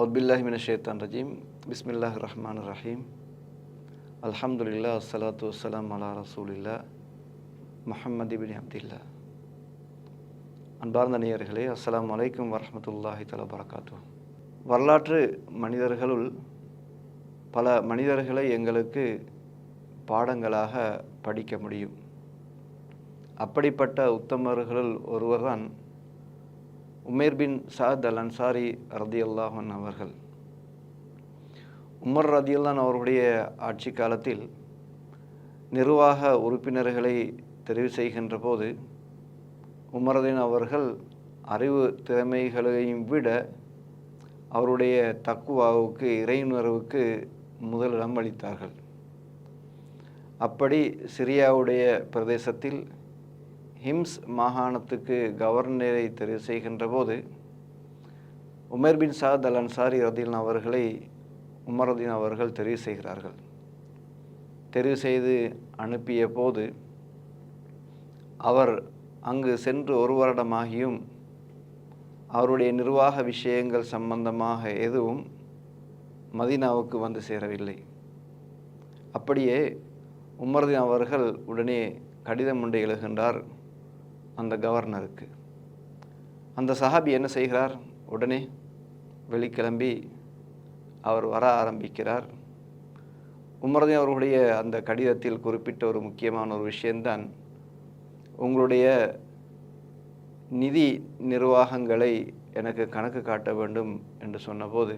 அவுத்பில்லாஹி மின ஷேத்தான் ரஜீம் பிஸ்மில்லாஹ் ரஹ்மான் ரஹீம் அல்ஹம்துலில்லா அஸ்ஸலாத்து வஸ்ஸலாம் அலா ரசூலில்லா முஹம்மது பின் அப்துல்லா அன்பார்ந்த நேயர்களே அஸ்ஸலாமு அலைக்கும் வரஹ்மத்துல்லாஹி தஆலா பரகாத்து வரலாற்று மனிதர்களுள் பல மனிதர்களை எங்களுக்கு பாடங்களாக படிக்க முடியும் அப்படிப்பட்ட உத்தமர்களுள் ஒருவர்தான் உமேர் பின் சாத் அல் அன்சாரி ரதியல்லாஹன் அவர்கள். உமர் ரதியல்லான் அவர்களுடைய ஆட்சி காலத்தில் நிர்வாக உறுப்பினர்களை தெரிவு செய்கின்ற போது உமரதின் அவர்கள் அறிவு திறமைகளையும் விட அவருடைய தக்குவாவுக்கு இறையுணர்வுக்கு முதலிடம் அளித்தார்கள். அப்படி சிரியாவுடைய பிரதேசத்தில் ஹிம்ஸ் மாகாணத்துக்கு கவர்னரை தெரிவு செய்கின்ற போது உமர் பின் சாத் அல் அன்சாரி ரதீன் அவர்களை உமரதீன் அவர்கள் தெரிவு செய்கிறார்கள். தெரிவு செய்து அனுப்பிய போது அவர் அங்கு சென்று ஒரு வருடமாகியும் அவருடைய நிர்வாக விஷயங்கள் சம்பந்தமாக எதுவும் மதீனாவுக்கு வந்து சேரவில்லை. அப்படியே உமர்தீன் அவர்கள் உடனே கடிதம் ஒன்றை எழுகின்றார். அந்த கவர்னருக்கு. அந்த சஹாபி என்ன செய்கிறார்? உடனே வெளிக்கிளம்பி அவர் வர ஆரம்பிக்கிறார். உமரதி அவர்களுடைய அந்த கடிதத்தில் குறிப்பிட்ட ஒரு முக்கியமான ஒரு விஷயம்தான் உங்களுடைய நிதி நிர்வாகங்களை எனக்கு கணக்கு காட்ட வேண்டும் என்று சொன்னபோது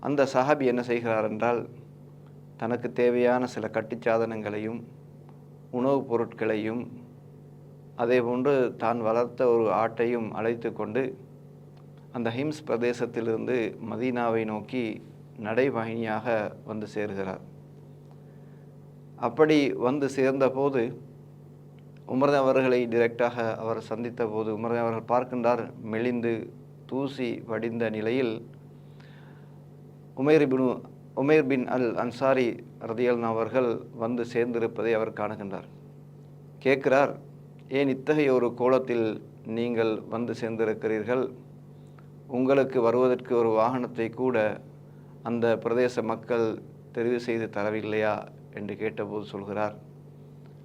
அந்த சஹாபி என்ன செய்கிறார் என்றால் தனக்கு தேவையான சில கட்டுச்சாதனங்களையும் உணவுப் பொருட்களையும் அதே போன்று தான் வளர்த்த ஒரு ஆட்டையும் அழைத்து கொண்டு அந்த ஹிம்ஸ் பிரதேசத்திலிருந்து மதீனாவை நோக்கி நடைபயணியாக வந்து சேர்கிறார். அப்படி வந்து சேர்ந்தபோது உமர் அவர்களை டிரெக்டாக அவர் சந்தித்த போது உமர் அவர்கள் பார்க்கின்றார் மெலிந்து தூசி வடிந்த நிலையில் உமேர் பின் உமேர் பின் அல் அன்சாரி ரதியல்னா அவர்கள் வந்து சேர்ந்திருப்பதை அவர் காணுகின்றார். கேட்கிறார் ஏன் இத்தகைய ஒரு கோலத்தில் நீங்கள் வந்து சேர்ந்திருக்கிறீர்கள்? உங்களுக்கு வருவதற்கு ஒரு வாகனத்தை கூட அந்த பிரதேச மக்கள் தெரிவு செய்து தரவில்லையா? என்று கேட்டபோது சொல்கிறார்.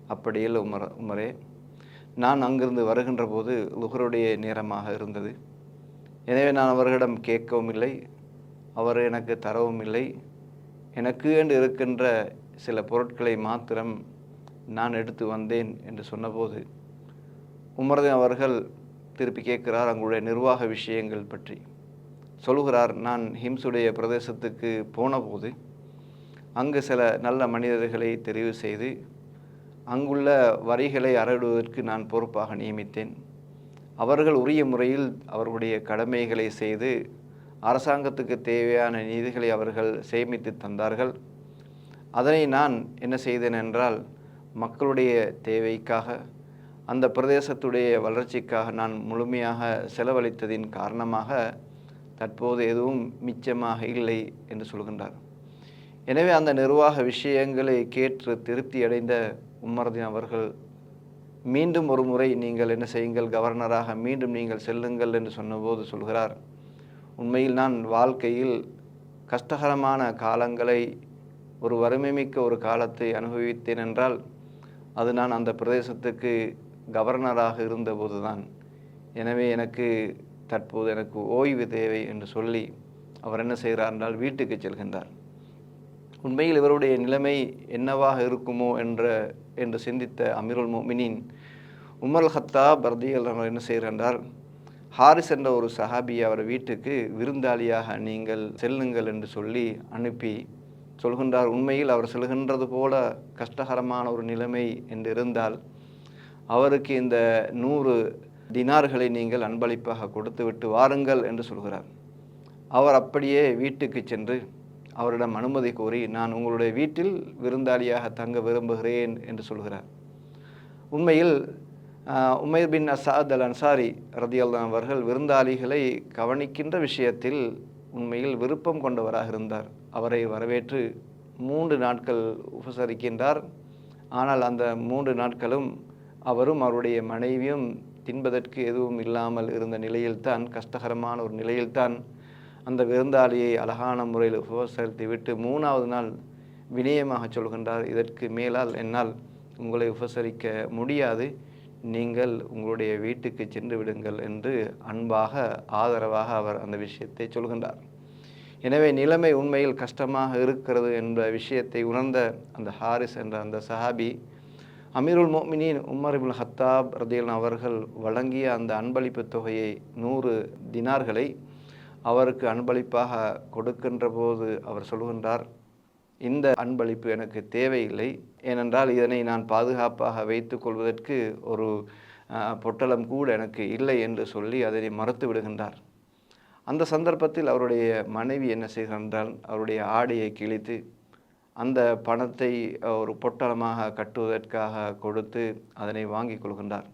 அப்படியில் உமர் உமரே. நான் அங்கிருந்து வருகின்ற போது லுகருடைய நேரமாக இருந்தது. எனவே நான் அவர்களிடம் கேட்கவும் இல்லை. அவர் எனக்கு தரவும் இல்லை. எனக்கு என்று இருக்கின்ற சில பொருட்களை மாத்திரம் நான் எடுத்து வந்தேன் என்று சொன்னபோது உமர்தன் அவர்கள் திருப்பி கேட்கிறார் அங்களுடைய நிர்வாக விஷயங்கள் பற்றி. சொல்கிறார் நான் ஹிம்ஸுடைய பிரதேசத்துக்கு போனபோது அங்கு சில நல்ல மனிதர்களை தெரிவு செய்து அங்குள்ள வரிகளை அறவிடுவதற்கு நான் பொறுப்பாக நியமித்தேன். அவர்கள் உரிய முறையில் அவர்களுடைய கடமைகளை செய்து அரசாங்கத்துக்கு தேவையான நிதிகளை அவர்கள் சேமித்து தந்தார்கள். அதனை நான் என்ன செய்தேன் என்றால் மக்களுடைய தேவைக்காக அந்த பிரதேசத்துடைய வளர்ச்சிக்காக நான் முழுமையாக செலவழித்ததின் காரணமாக தற்போது எதுவும் மிச்சமாக இல்லை என்று சொல்கின்றார். எனவே அந்த நிர்வாக விஷயங்களை கேட்டு திருப்தி அடைந்த உமர்தீன் அவர்கள் மீண்டும் ஒரு முறை நீங்கள் என்ன செய்யுங்கள் கவர்னராக மீண்டும் நீங்கள் செல்லுங்கள் என்று சொன்னபோது சொல்கிறார். உண்மையில் நான் வாழ்க்கையில் கஷ்டகரமான காலங்களை ஒரு வறுமைமிக்க ஒரு காலத்தை அனுபவித்தேன் என்றால் அது நான் அந்த பிரதேசத்துக்கு கவர்னராக இருந்தபோது தான் எனவே எனக்கு தற்போது எனக்கு ஓய்வு தேவை என்று சொல்லி அவர் என்ன செய்கிறார் என்றால் வீட்டுக்கு செல்கின்றார். உண்மையில் இவருடைய நிலைமை என்னவாக இருக்குமோ என்ற என்று சிந்தித்த அமீருல் மோமினின் உமர் ஹத்தா பர்தியல் என்ன செய்கிறார் ஹாரிஸ் என்ற ஒரு சஹாபி அவர் வீட்டுக்கு விருந்தாளியாக நீங்கள் செல்லுங்கள் என்று சொல்லி அனுப்பி சொல்கின்றார். உண்மையில் அவர் செல்கின்றது போல கஷ்டகரமான ஒரு நிலைமை என்று இருந்தால் அவருக்கு இந்த நூறு தினார்களை நீங்கள் அன்பளிப்பாக கொடுத்து விட்டு வாருங்கள் என்று சொல்கிறார். அவர் அப்படியே வீட்டுக்கு சென்று அவரிடம் அனுமதி கோரி நான் உங்களுடைய வீட்டில் விருந்தாளியாக தங்க விரும்புகிறேன் என்று சொல்கிறார். உண்மையில் Umair bin Asad al Ansari ரதியல்லா அவர்கள் விருந்தாளிகளை கவனிக்கின்ற விஷயத்தில் உண்மையில் விருப்பம் கொண்டவராக இருந்தார். அவரை வரவேற்று மூன்று நாட்கள் உபசரிக்கின்றார். ஆனால் அந்த மூன்று நாட்களும் அவரும் அவருடைய மனைவியும் தின்பதற்கு எதுவும் இல்லாமல் இருந்த நிலையில்தான் கஷ்டகரமான ஒரு நிலையில்தான் அந்த விருந்தாளியை அழகான முறையில் உபசரித்து விட்டு மூணாவது நாள் வினயமாக சொல்கின்றார். இதற்கு மேலால் என்னால் உங்களை உபசரிக்க முடியாது. நீங்கள் உங்களுடைய வீட்டுக்கு சென்று விடுங்கள் என்று அன்பாக ஆதரவாக அவர் அந்த விஷயத்தை சொல்கின்றார். எனவே நிலைமை உண்மையில் கஷ்டமாக இருக்கிறது என்ற விஷயத்தை உணர்ந்த அந்த ஹாரிஸ் என்ற அந்த சஹாபி அமீருல் மோமினின் உமர் இபுல் ஹத்தாப் ரதியல் அவர்கள் வழங்கிய அந்த அன்பளிப்பு தொகையை நூறு தினார்களை அவருக்கு அன்பளிப்பாக கொடுக்கின்ற போது அவர் சொல்கின்றார் இந்த அன்பளிப்பு எனக்கு தேவையில்லை ஏனென்றால் இதனை நான் பாதுகாப்பாக வைத்து கொள்வதற்கு ஒரு பொட்டலம் கூட எனக்கு இல்லை என்று சொல்லி அதனை மறுத்து விடுகின்றார். அந்த சந்தர்ப்பத்தில் அவருடைய மனைவி என்ன செய்கின்றால் அவருடைய ஆடையை கிழித்து அந்த பணத்தை ஒரு பொட்டலமாக கட்டுவதற்காக கொடுத்து அதனை வாங்கி கொள்கின்றார்.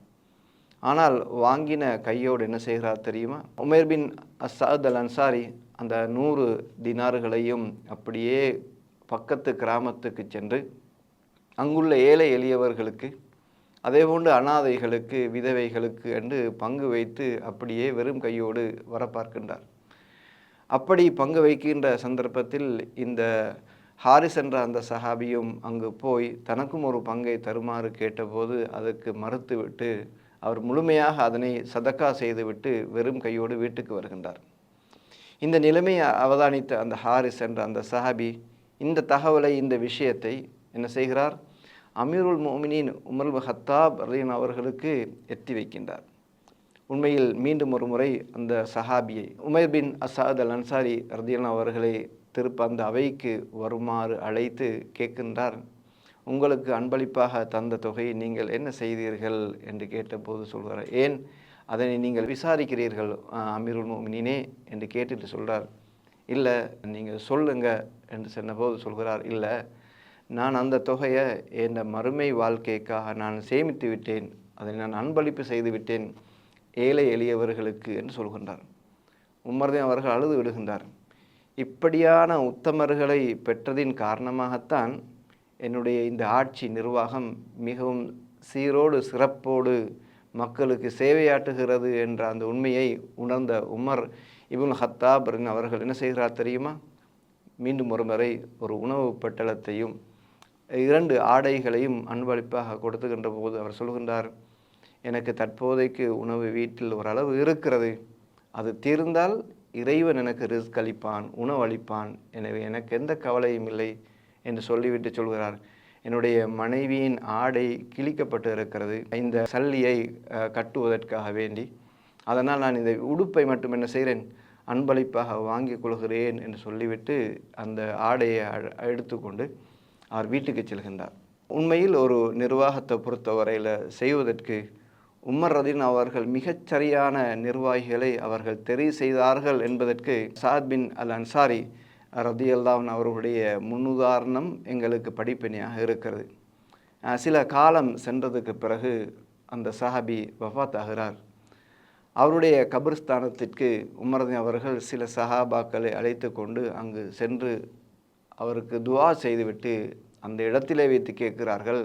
ஆனால் வாங்கின கையோடு என்ன செய்கிறார் தெரியுமா? Umair bin Asad al Ansari அந்த நூறு தினார்களையும் அப்படியே பக்கத்து கிராமத்துக்கு சென்று அங்குள்ள ஏழை எளியவர்களுக்கு அதேபோன்று அனாதைகளுக்கு விதவைகளுக்கு என்று பங்கு வைத்து அப்படியே வெறும் கையோடு வர பார்க்கின்றார் அப்படி பங்கு வைக்கின்ற சந்தர்ப்பத்தில் இந்த ஹாரிஸ் என்ற அந்த சஹாபியும் அங்கு போய் தனக்கும் ஒரு பங்கை தருமாறு கேட்டபோது அதற்கு மறுத்துவிட்டு அவர் முழுமையாக அதனை சதக்கா செய்துவிட்டு வெறும் கையோடு வீட்டுக்கு வருகின்றார். இந்த நிலைமையை அவதானித்த அந்த ஹாரிஸ் என்ற அந்த சஹாபி இந்த தகவலை இந்த விஷயத்தை என்ன செய்கிறார்? அமீருல் மோமினின் உமர் ஹத்தாப் ரீன் அவர்களுக்கு எத்தி வைக்கின்றார். உண்மையில் மீண்டும் ஒரு முறை அந்த சஹாபியை Umar bin Asad al Ansari ரதியன் அவர்களை திருப்ப அந்த அவைக்கு வருமாறு அழைத்து கேட்கின்றார். உங்களுக்கு அன்பளிப்பாக தந்த தொகையை நீங்கள் என்ன செய்தீர்கள்? என்று கேட்டபோது சொல்கிறார். ஏன்? அதனை நீங்கள் விசாரிக்கிறீர்கள் அமீருல் மோமினினே என்று கேட்டுட்டு சொல்கிறார் இல்லை நீங்கள் சொல்லுங்க என்று சொன்னபோது சொல்கிறார். இல்லை நான் அந்த தொகையை என் மறுமை வாழ்க்கைக்காக நான் சேமித்து விட்டேன். அதை நான் அன்பளிப்பு செய்து விட்டேன். ஏழை எளியவர்களுக்கு என்று சொல்கின்றார். உம்மரதே அவர்கள் அழுது விடுகின்றார். இப்படியான உத்தமர்களை பெற்றதின் காரணமாகத்தான் என்னுடைய இந்த ஆட்சி நிர்வாகம் மிகவும் சீரோடு சிறப்போடு மக்களுக்கு சேவையாட்டுகிறது என்ற அந்த உண்மையை உணர்ந்த உமர் இபுல் ஹத்தாப் அவர்கள் என்ன செய்கிறார் தெரியுமா? மீண்டும் ஒரு முறை ஒரு உணவு பட்டலத்தையும் இரண்டு ஆடைகளையும் அன்பளிப்பாக கொடுத்துகின்ற போது அவர் சொல்கின்றார் எனக்கு தற்போதைக்கு உணவு வீட்டில் ஓரளவு இருக்கிறது. அது தீர்ந்தால் இறைவன் எனக்கு ரிஸ்க் அளிப்பான் உணவளிப்பான் எனவே எனக்கு எந்த கவலையும் இல்லை என்று சொல்லிவிட்டு சொல்கிறார். என்னுடைய மனைவியின் ஆடை கிழிக்கப்பட்டு இருக்கிறது. இந்த சல்லியை கட்டுவதற்காக வேண்டி. அதனால் நான் இந்த உடுப்பை மட்டும் என்ன செய்கிறேன்? அன்பளிப்பாக வாங்கி கொள்கிறேன் என்று சொல்லிவிட்டு அந்த ஆடையை எடுத்துக்கொண்டு அவர் வீட்டுக்கு செல்கின்றார். உண்மையில் ஒரு நிர்வாகத்தை பொறுத்தவரையில் செய்வதற்கு உம்மர் ரதீன் அவர்கள் மிகச்சரியான நிர்வாகிகளை அவர்கள் தெரிவு செய்தார்கள் என்பதற்கு சாத் பின் அல் அன்சாரி ரதியல்லான் அவர்களுடைய முன்னுதாரணம் எங்களுக்கு படிப்பினையாக இருக்கிறது. சில காலம் சென்றதுக்கு பிறகு அந்த சஹாபி வஃத் ஆகிறார் அவருடைய கபிர்ஸ்தானத்திற்கு உமரதீன் அவர்கள் சில சஹாபாக்களை அழைத்து கொண்டு அங்கு சென்று அவருக்கு துவா செய்துவிட்டு அந்த இடத்திலே வைத்து கேட்கிறார்கள்.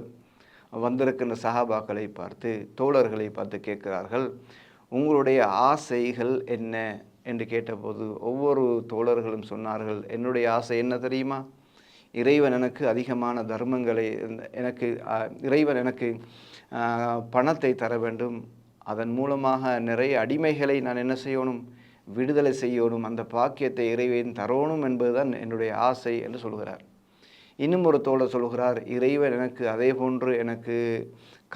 வந்திருக்கின்ற சஹாபாக்களை பார்த்து தோழர்களை பார்த்து கேட்கிறார்கள் உங்களுடைய ஆசைகள் என்ன? என்று கேட்டபோது ஒவ்வொரு தோழர்களும் சொன்னார்கள் என்னுடைய ஆசை என்ன தெரியுமா? இறைவன் எனக்கு அதிகமான தர்மங்களை எனக்கு இறைவன் எனக்கு பணத்தை தர வேண்டும். அதன் மூலமாக நிறைய அடிமைகளை நான் என்ன செய்யணும்? விடுதலை செய்யணும். அந்த பாக்கியத்தை இறைவன் தரணும் என்பதுதான் என்னுடைய ஆசை என்று சொல்கிறார். இன்னும் ஒரு தோழர் சொல்கிறார் இறைவன் எனக்கு அதே போன்று எனக்கு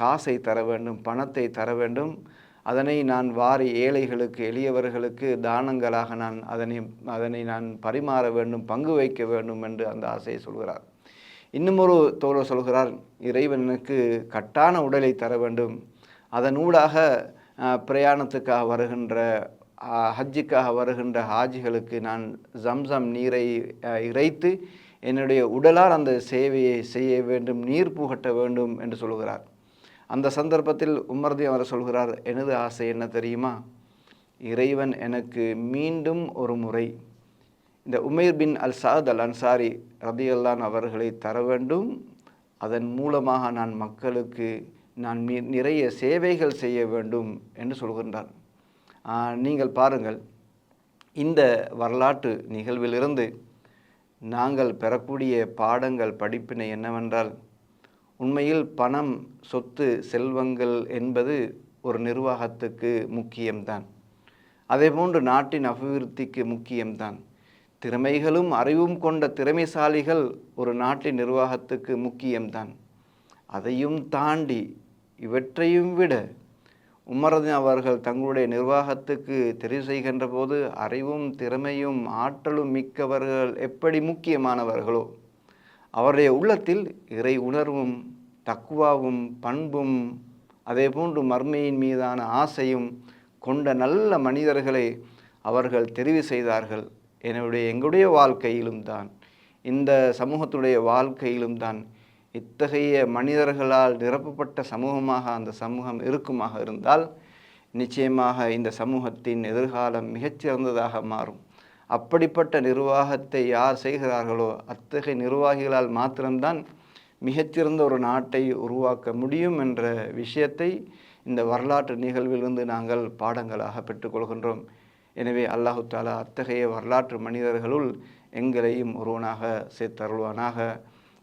காசை தர வேண்டும் பணத்தை தர வேண்டும். அதனை நான் வாரி ஏழைகளுக்கு எளியவர்களுக்கு தானங்களாக நான் அதனை அதனை நான் பரிமாற வேண்டும் பங்கு வைக்க வேண்டும் என்று அந்த ஆசையை சொல்கிறார். இன்னும் ஒரு தோழர் சொல்கிறார் இறைவனுக்கு கட்டான உடலை தர வேண்டும். அதனூடாக பிரயாணத்துக்காக வருகின்ற ஹஜ்ஜுக்காக வருகின்ற ஹாஜிகளுக்கு நான் ஜம்சம் நீரை இறைத்து என்னுடைய உடலால் அந்த சேவையை செய்ய வேண்டும் நீர் புகட்ட வேண்டும் என்று சொல்கிறார். அந்த சந்தர்ப்பத்தில் உமர்தி அவர் சொல்கிறார் எனது ஆசை என்ன தெரியுமா? இறைவன் எனக்கு மீண்டும் ஒரு முறை இந்த உமேர் பின் அல் சாத் அல் அன்சாரி ரதியல்லான் அவர்களை தர வேண்டும். அதன் மூலமாக நான் மக்களுக்கு நான் நிறைய சேவைகள் செய்ய வேண்டும் என்று சொல்கின்றார். நீங்கள் பாருங்கள் இந்த வரலாற்று நிகழ்விலிருந்து நாங்கள் பெறக்கூடிய பாடங்கள் படிப்பினை என்னவென்றால் உண்மையில் பணம் சொத்து செல்வங்கள் என்பது ஒரு நிர்வாகத்துக்கு முக்கியம்தான். அதேபோன்று நாட்டின் அபிவிருத்திக்கு முக்கியம்தான். திறமைகளும் அறிவும் கொண்ட திறமைசாலிகள் ஒரு நாட்டின் நிர்வாகத்துக்கு முக்கியம்தான். அதையும் தாண்டி இவற்றையும் விட உமரது அவர்கள் தங்களுடைய நிர்வாகத்துக்கு தெரிவு செய்கின்ற போது அறிவும் திறமையும் ஆற்றலும் மிக்கவர்கள் எப்படி முக்கியமானவர்களோ அவருடைய உள்ளத்தில் இறை உணர்வும் தக்குவாவும் பண்பும் அதேபோன்று மர்மையின் மீதான ஆசையும் கொண்ட நல்ல மனிதர்களை அவர்கள் தெரிவு செய்தார்கள். என்னுடைய எங்களுடைய வாழ்க்கையிலும் தான் இந்த சமூகத்துடைய வாழ்க்கையிலும் தான் இத்தகைய மனிதர்களால் நிரப்பப்பட்ட சமூகமாக அந்த சமூகம் இருக்குமாக இருந்தால் நிச்சயமாக இந்த சமூகத்தின் எதிர்காலம் மிகச்சிறந்ததாக மாறும். அப்படிப்பட்ட நிர்வாகத்தை யார் செய்கிறார்களோ அத்தகைய நிர்வாகிகளால் மாத்திரம்தான் மிகச்சிறந்த ஒரு நாட்டை உருவாக்க முடியும் என்ற விஷயத்தை இந்த வரலாற்று நிகழ்விலிருந்து நாங்கள் பாடங்களாக பெற்றுக்கொள்கின்றோம். எனவே அல்லாஹு தாலா அத்தகைய வரலாற்று மனிதர்களுள் எங்களையும் ஒருவனாக சேர்த்தருள்வானாக.